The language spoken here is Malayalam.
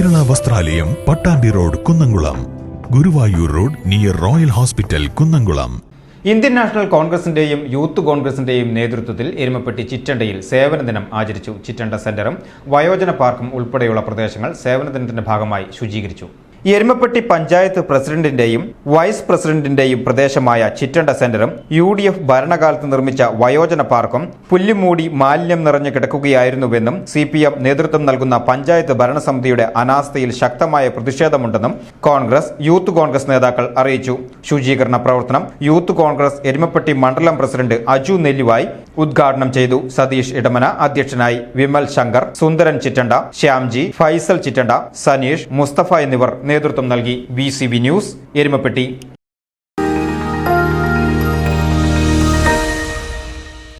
വസ്ത്രാലയം Pattambi road Kunnamkulam. Guruvayur road near royal hospital Kunnamkulam. Indian national കോൺഗ്രസിന്റെയും യൂത്ത് കോൺഗ്രസിന്റെയും നേതൃത്വത്തിൽ എരുമപ്പെട്ടി ചിറ്റണ്ടയിൽ സേവന ദിനം ആചരിച്ചു. ചിറ്റണ്ട സെന്ററും വയോജന പാർക്കും ഉൾപ്പെടെയുള്ള പ്രദേശങ്ങൾ സേവന ദിനത്തിന്റെ ഭാഗമായി ശുചീകരിച്ചു. എരുമപ്പെട്ടി പഞ്ചായത്ത് പ്രസിഡന്റിന്റെയും വൈസ് പ്രസിഡന്റിന്റെയും പ്രദേശമായ ചിറ്റണ്ട സെന്ററും യു ഡി എഫ് ഭരണകാലത്ത് നിർമ്മിച്ച വയോജന പാർക്കും പുല്ലുമൂടി മാലിന്യം നിറഞ്ഞു കിടക്കുകയായിരുന്നുവെന്നും സി പി എം നേതൃത്വം നൽകുന്ന പഞ്ചായത്ത് ഭരണസമിതിയുടെ അനാസ്ഥയിൽ ശക്തമായ പ്രതിഷേധമുണ്ടെന്നും കോൺഗ്രസ് യൂത്ത് കോൺഗ്രസ് നേതാക്കൾ അറിയിച്ചു. ശുചീകരണ പ്രവർത്തനം യൂത്ത് കോൺഗ്രസ് എരുമപ്പെട്ടി മണ്ഡലം പ്രസിഡന്റ് അജു നെല്ലുവായി ഉദ്ഘാടനം ചെയ്തു സതീഷ് ഇടമന അധ്യക്ഷനായി വിമൽ ശങ്കർ സുന്ദരൻ ചിറ്റണ്ട ശ്യാംജി ഫൈസൽ ചിറ്റണ്ട സനീഷ് മുസ്തഫ എന്നിവർ നേതൃത്വം നൽകി വി ന്യൂസ് എരുമപ്പെട്ടി.